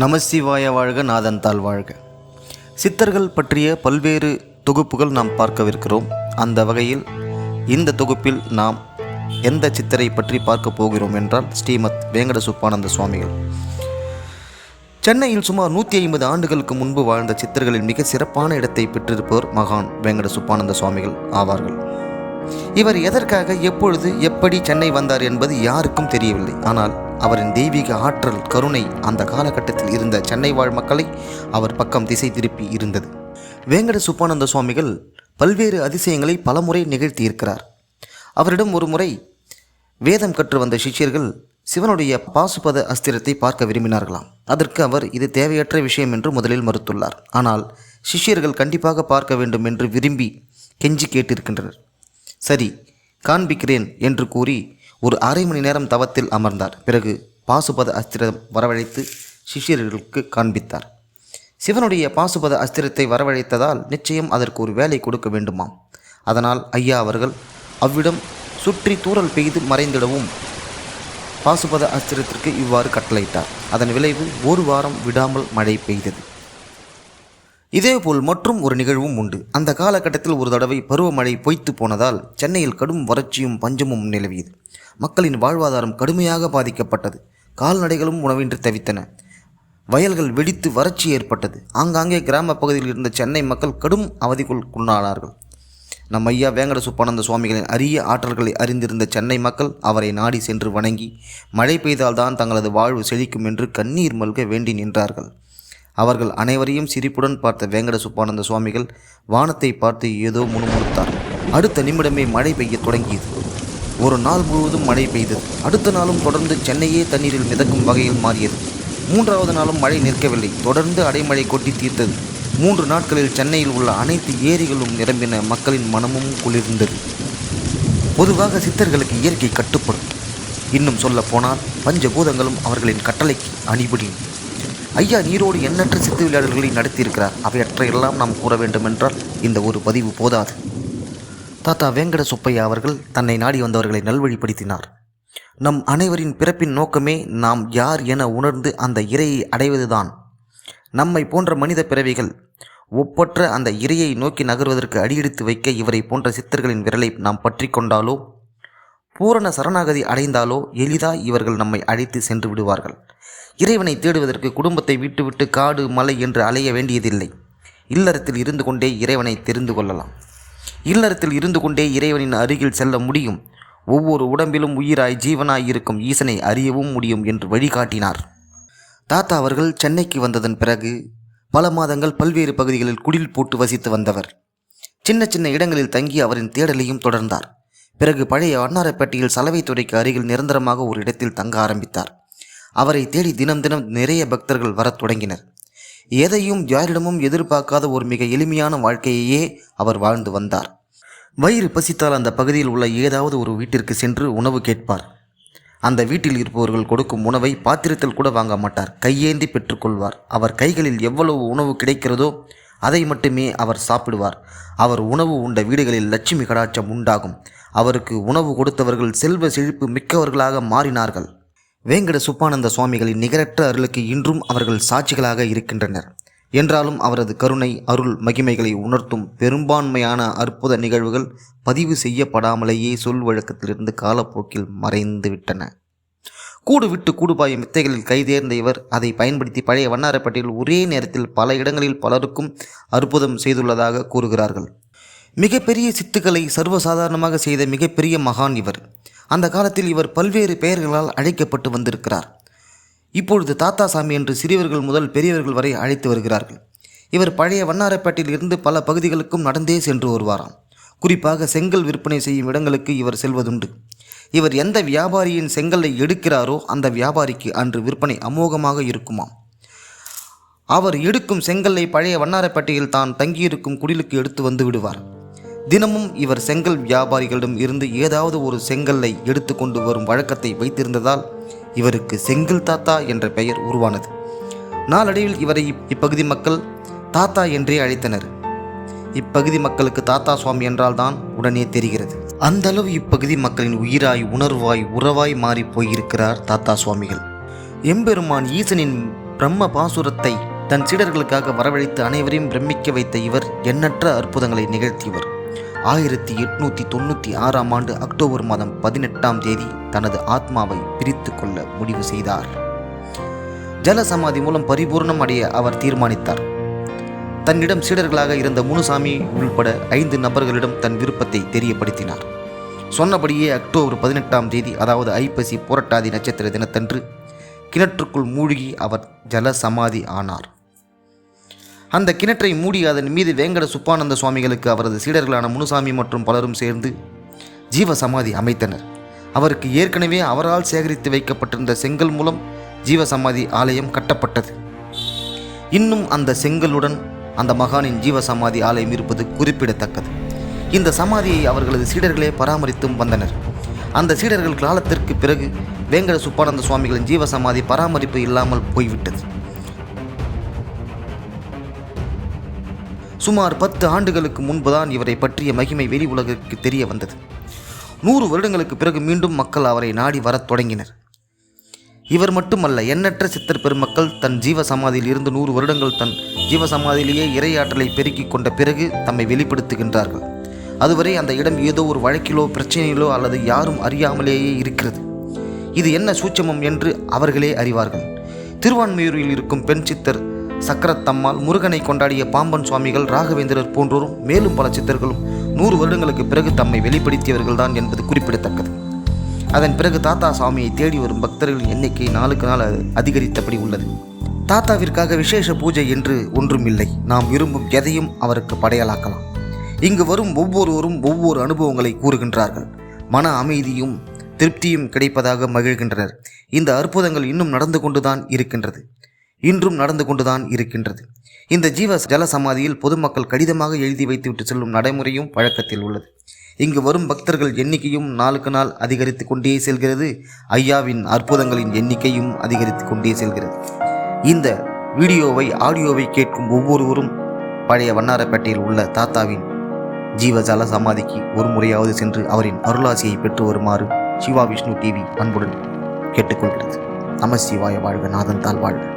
நமசிவாய வாழ்க நாதன்தாள் வாழ்க. சித்தர்கள் பற்றிய பல்வேறு தொகுப்புகள் நாம் பார்க்கவிருக்கிறோம். அந்த வகையில் இந்த தொகுப்பில் நாம் எந்த சித்தரை பற்றி பார்க்க போகிறோம் என்றால் ஸ்ரீமத் வேங்கட சுப்பானந்த சுவாமிகள். சென்னையில் சுமார் நூற்றி ஐம்பது ஆண்டுகளுக்கு முன்பு வாழ்ந்த சித்தர்களில் மிக சிறப்பான இடத்தை பெற்றிருப்பவர் மகான் வேங்கட சுப்பானந்த சுவாமிகள் ஆவார்கள். இவர் எதற்காக எப்பொழுது எப்படி சென்னை வந்தார் என்பது யாருக்கும் தெரியவில்லை. ஆனால் அவரின் தெய்வீக ஆற்றல் கருணை அந்த காலகட்டத்தில் இருந்த சென்னை வாழ் மக்களை அவர் பக்கம் திசை திருப்பி இருந்தது. வேங்கட சுப்பானந்த சுவாமிகள் பல்வேறு அதிசயங்களை பலமுறை நிகழ்த்தியிருக்கிறார். அவரிடம் ஒரு முறை வேதம் கற்று வந்த சிஷ்யர்கள் சிவனுடைய பாசுபத அஸ்திரத்தை பார்க்க விரும்பினார்களாம். அதற்கு அவர் இது தேவையற்ற விஷயம் என்று முதலில் மறுத்துள்ளார். ஆனால் சிஷ்யர்கள் கண்டிப்பாக பார்க்க வேண்டும் என்று விரும்பி கெஞ்சி கேட்டிருக்கின்றனர். சரி காண்பிக்கிறேன் என்று கூறி ஒரு அரை மணி நேரம் தவத்தில் அமர்ந்தார். பிறகு பாசுபத அஸ்திரம் வரவழைத்து சிஷ்யர்களுக்கு காண்பித்தார். சிவனுடைய பாசுபத அஸ்திரத்தை வரவழைத்ததால் நிச்சயம் அதற்கு ஒரு வேலை கொடுக்க வேண்டுமாம். அதனால் ஐயா அவர்கள் அவ்விடம் சுற்றி தூறல் பெய்து மறைந்திடவும் பாசுபத அஸ்திரத்திற்கு இவ்வாறு கட்டளையிட்டார். அதன் விளைவு ஒரு வாரம் விடாமல் மழை பெய்தது. இதேபோல் மற்றும் ஒரு நிகழ்வும் உண்டு. அந்த காலகட்டத்தில் ஒரு தடவை பருவமழை பொய்த்து போனதால் சென்னையில் கடும் வறட்சியும் பஞ்சமும் நிலவியது. மக்களின் வாழ்வாதாரம் கடுமையாக பாதிக்கப்பட்டது. கால்நடைகளும் உணவின்றி தவித்தன. வயல்கள் வெடித்து வறட்சி ஏற்பட்டது. ஆங்காங்கே கிராம பகுதியில் இருந்த சென்னை மக்கள் கடும் அவதிக்குள்ளானார்கள் நம் ஐயா வேங்கட சுப்பானந்த சுவாமிகளின் அரிய ஆற்றல்களை அறிந்திருந்த சென்னை மக்கள் அவரை நாடி சென்று வணங்கி மழை பெய்தால்தான் தங்களது வாழ்வு செழிக்கும் என்று கண்ணீர் மல்க வேண்டி நின்றார்கள். அவர்கள் அனைவரையும் சிரிப்புடன் பார்த்த வேங்கட சுப்பானந்த சுவாமிகள் வானத்தை பார்த்து ஏதோ முணுமுணுத்தார். அடுத்த நிமிடமே மழை பெய்ய தொடங்கியது. ஒரு நாள் முழுவதும் மழை பெய்தது. அடுத்த நாளும் தொடர்ந்து சென்னையே தண்ணீரில் மிதக்கும் வகையில் மாறியது. மூன்றாவது நாளும் மழை நிற்கவில்லை. தொடர்ந்து அடைமழை கொட்டி தீர்த்தது. மூன்று நாட்களில் சென்னையில் உள்ள அனைத்து ஏரிகளும் நிரம்பின மக்களின் மனமும் குளிர்ந்தது. பொதுவாக சித்தர்களுக்கு இயற்கை கட்டுப்படும். இன்னும் சொல்ல போனால் பஞ்சபூதங்களும் அவர்களின் கட்டளைக்கு அணிபடியும் ஐயா நீரோடு எண்ணற்ற சித்து விளையாடல்களை நடத்தியிருக்கிறார். அவையற்ற எல்லாம் நாம் கூற வேண்டுமென்றால் இந்த ஒரு பதிவு போதாது. தாத்தா வேங்கட சுப்பையா அவர்கள் தன்னை நாடி வந்தவர்களை நல்வழிப்படுத்தினார். நம் அனைவரின் பிறப்பின் நோக்கமே நாம் யார் என உணர்ந்து அந்த இறையை அடைவதுதான். நம்மை போன்ற மனித பிறவிகள் ஒப்பற்ற அந்த இறையை நோக்கி நகர்வதற்கு அடியெடுத்து வைக்க இவரை போன்ற சித்தர்களின் விரலை நாம் பற்றி கொண்டாலோ? பூரண சரணாகதி அடைந்தாலோ எளிதாய் இவர்கள் நம்மை அழைத்து சென்று விடுவார்கள். இறைவனை தேடுவதற்கு குடும்பத்தை விட்டுவிட்டு காடு மலை என்று அலைய வேண்டியதில்லை. இல்லறத்தில் இருந்து கொண்டே இறைவனை தெரிந்து கொள்ளலாம். இல்லறத்தில் இருந்து கொண்டே இறைவனின் அருகில் செல்ல முடியும். ஒவ்வொரு உடம்பிலும் உயிராய் ஜீவனாய் இருக்கும் ஈசனை அறியவும் முடியும் என்று வழிகாட்டினார். தாத்தா அவர்கள் சென்னைக்கு வந்ததன் பிறகு பல மாதங்கள் பல்வேறு பகுதிகளில் குடில் போட்டு வசித்து வந்தவர். சின்ன சின்ன இடங்களில் தங்கி அவரின் தேடலையும் தொடர்ந்தார். பிறகு பழைய வண்ணாரப்பேட்டையில் சலவை துறைக்கு அருகில் நிரந்தரமாக ஒரு இடத்தில் தங்க ஆரம்பித்தார். அவரை தேடி தினம் தினம் நிறைய பக்தர்கள் வரத் தொடங்கினர். எதையும் யாரிடமும் எதிர்பார்க்காத ஒரு மிக எளிமையான வாழ்க்கையையே அவர் வாழ்ந்து வந்தார். வயிறு பசித்தால் அந்த பகுதியில் உள்ள ஏதாவது ஒரு வீட்டிற்கு சென்று உணவு கேட்பார். அந்த வீட்டில் இருப்பவர்கள் கொடுக்கும் உணவை பாத்திரத்தில் கூட வாங்க மாட்டார். கையேந்தி பெற்றுக்கொள்வார். அவர் கைகளில் எவ்வளவு உணவு கிடைக்கிறதோ அதை மட்டுமே அவர் சாப்பிடுவார். அவர் உணவு உண்ட வீடுகளில் லட்சுமி கடாட்சம் உண்டாகும். அவருக்கு உணவு கொடுத்தவர்கள் செல்வ செழிப்பு மிக்கவர்களாக மாறினார்கள். வேங்கட சுப்பானந்த சுவாமிகளின் நிகரற்ற அருளுக்கு இன்றும் அவர்கள் சாட்சிகளாக இருக்கின்றனர். என்றாலும் அவரது கருணை அருள் மகிமைகளை உணர்த்தும் பெரும்பான்மையான அற்புத நிகழ்வுகள் பதிவு செய்யப்படாமலேயே சொல் வழக்கத்திலிருந்து காலப்போக்கில் மறைந்து விட்டன. கூடு விட்டு கூடுபாயும் வித்தைகளில் கைதேர்ந்த இவர் அதை பயன்படுத்தி பழைய வண்ணாரப்பட்டியில் ஒரே நேரத்தில் பல இடங்களில் பலருக்கும் அற்புதம் செய்துள்ளதாக கூறுகிறார்கள். மிகப்பெரிய சித்துக்களை சர்வசாதாரணமாக செய்த மிகப்பெரிய மகான் இவர். அந்த காலத்தில் இவர் பல்வேறு பெயர்களால் அழைக்கப்பட்டு வந்திருக்கிறார். இப்பொழுது தாத்தா சாமி என்று சிறியவர்கள் முதல் பெரியவர்கள் வரை அழைத்து வருகிறார்கள். இவர் பழைய வண்ணாரப்பேட்டையில் இருந்து பல பகுதிகளுக்கும் நடந்தே சென்று வருவாராம். குறிப்பாக செங்கல் விற்பனை செய்யும் இடங்களுக்கு இவர் செல்வதுண்டு. இவர் எந்த வியாபாரியின் செங்கலை எடுக்கிறாரோ அந்த வியாபாரிக்கு அன்று விற்பனை அமோகமாக இருக்குமாம். அவர் எடுக்கும் செங்கல்லை பழைய வண்ணாரப்பேட்டையில் தான் தங்கியிருக்கும் குடிலுக்கு எடுத்து வந்து விடுவார். தினமும் இவர் செங்கல் வியாபாரிகளிடம் இருந்து ஏதாவது ஒரு செங்கல்லை எடுத்து கொண்டு வரும் வழக்கத்தை வைத்திருந்ததால் இவருக்கு செங்கல் தாத்தா என்ற பெயர் உருவானது. நாளடைவில் இவரை இப்பகுதி மக்கள் தாத்தா என்றே அழைத்தனர். இப்பகுதி மக்களுக்கு தாத்தா சுவாமி என்றால் தான் உடனே தெரிகிறது. அந்த அளவு இப்பகுதி மக்களின் உயிராய் உணர்வாய் உறவாய் மாறி போயிருக்கிறார் தாத்தா சுவாமிகள். எம்பெருமான் ஈசனின் பிரம்ம பாசுரத்தை தன் சீடர்களுக்காக வரவழைத்து அனைவரையும் பிரமிக்க வைத்த இவர் எண்ணற்ற அற்புதங்களை நிகழ்த்தியவர். ஆயிரத்தி எட்நூத்தி தொண்ணூற்றி ஆறாம் ஆண்டு அக்டோபர் மாதம் பதினெட்டாம் தேதி தனது ஆத்மாவை பிரித்து கொள்ள முடிவு செய்தார். ஜல சமாதி மூலம் பரிபூர்ணம் அடைய அவர் தீர்மானித்தார். தன்னிடம் சீடர்களாக இருந்த முனுசாமி உள்பட ஐந்து நபர்களிடம் தன் விருப்பத்தை தெரியப்படுத்தினார். சொன்னபடியே அக்டோபர் பதினெட்டாம் தேதி அதாவது ஐப்பசி புரட்டாதி நட்சத்திர தினத்தன்று கிணற்றுக்குள் மூழ்கி அவர் ஜல சமாதி ஆனார். அந்த கிணற்றை மூடி அதன் மீது வேங்கட சுப்பானந்த சுவாமிகளுக்கு அவரது சீடர்களான முனுசாமி மற்றும் பலரும் சேர்ந்து ஜீவ சமாதி அமைத்தனர். அவருக்கு ஏற்கனவே அவரால் சேகரித்து வைக்கப்பட்டிருந்த செங்கல் மூலம் ஜீவ சமாதி ஆலயம் கட்டப்பட்டது. இன்னும் அந்த செங்கலுடன் அந்த மகானின் ஜீவ சமாதி ஆலயம் இருப்பது குறிப்பிடத்தக்கது. இந்த சமாதியை அவர்களது சீடர்களே பராமரித்தும் வந்தனர். அந்த சீடர்கள் காலத்திற்கு பிறகு வேங்கட சுப்பானந்த சுவாமிகளின் ஜீவ சமாதி பராமரிப்பு இல்லாமல் போய்விட்டது. சுமார் பத்து ஆண்டுகளுக்கு முன்புதான் இவரை பற்றிய மகிமை வெளி உலகிற்கு தெரிய வந்தது. நூறு வருடங்களுக்கு பிறகு மீண்டும் மக்கள் அவரை நாடி வரத் தொடங்கினர். இவர் மட்டுமல்ல எண்ணற்ற சித்தர் பெருமக்கள் தன் ஜீவ சமாதியில் இருந்து நூறு வருடங்கள் தன் ஜீவ சமாதியிலேயே இறையாற்றலை பெருக்கிக் கொண்ட பிறகு தம்மை வெளிப்படுத்துகின்றார்கள். அதுவரை அந்த இடம் ஏதோ ஒரு வழக்கிலோ பிரச்சனையிலோ அல்லது யாரும் அறியாமலேயே இருக்கிறது. இது என்ன சூட்சமம் என்று அவர்களே அறிவார்கள். திருவான்மையூரில் இருக்கும் பெண் சித்தர் சக்கரத்தம்மாள் முருகனை கொண்டாடிய பாம்பன் சுவாமிகள் ராகவேந்திரர் போன்றோரும் மேலும் பல சித்தர்களும் நூறு வருடங்களுக்கு பிறகு தம்மை வெளிப்படுத்தியவர்கள்தான் என்பது குறிப்பிடத்தக்கது. அதன் பிறகு தாத்தா சாமியை தேடி வரும் பக்தர்களின் எண்ணிக்கை நாளுக்கு நாள் அது அதிகரித்தபடி உள்ளது. தாத்தாவிற்காக விசேஷ பூஜை என்று ஒன்றும் இல்லை நாம் விரும்பும் எதையும் அவருக்கு படையலாக்கலாம். இங்கு வரும் ஒவ்வொருவரும் ஒவ்வொரு அனுபவங்களை கூறுகின்றார்கள். மன அமைதியும் திருப்தியும் கிடைப்பதாக மகிழ்கின்றனர். இந்த அற்புதங்கள் இன்னும் நடந்து கொண்டுதான் இருக்கின்றது. இன்றும் நடந்து கொண்டுதான் இருக்கின்றது. இந்த ஜீவ ஜல சமாதியில் பொதுமக்கள் கடிதமாக எழுதி வைத்துவிட்டு செல்லும் நடைமுறையும் பழக்கத்தில் உள்ளது. இங்கு வரும் பக்தர்கள் எண்ணிக்கையும் நாளுக்கு நாள் அதிகரித்து கொண்டே செல்கிறது. ஐயாவின் அற்புதங்களின் எண்ணிக்கையும் அதிகரித்து கொண்டே செல்கிறது. இந்த வீடியோவை ஆடியோவை கேட்கும் ஒவ்வொருவரும் பழைய வண்ணாரப்பேட்டையில் உள்ள தாத்தாவின் ஜீவஜால சமாதிக்கு ஒரு முறையாவது சென்று அவரின் அருளாசியை பெற்று வருமாறு சிவா விஷ்ணு டிவி அன்புடன் கேட்டுக்கொள்கிறது. நம சிவாய வாழ்க நாதன் தால் வாழ்க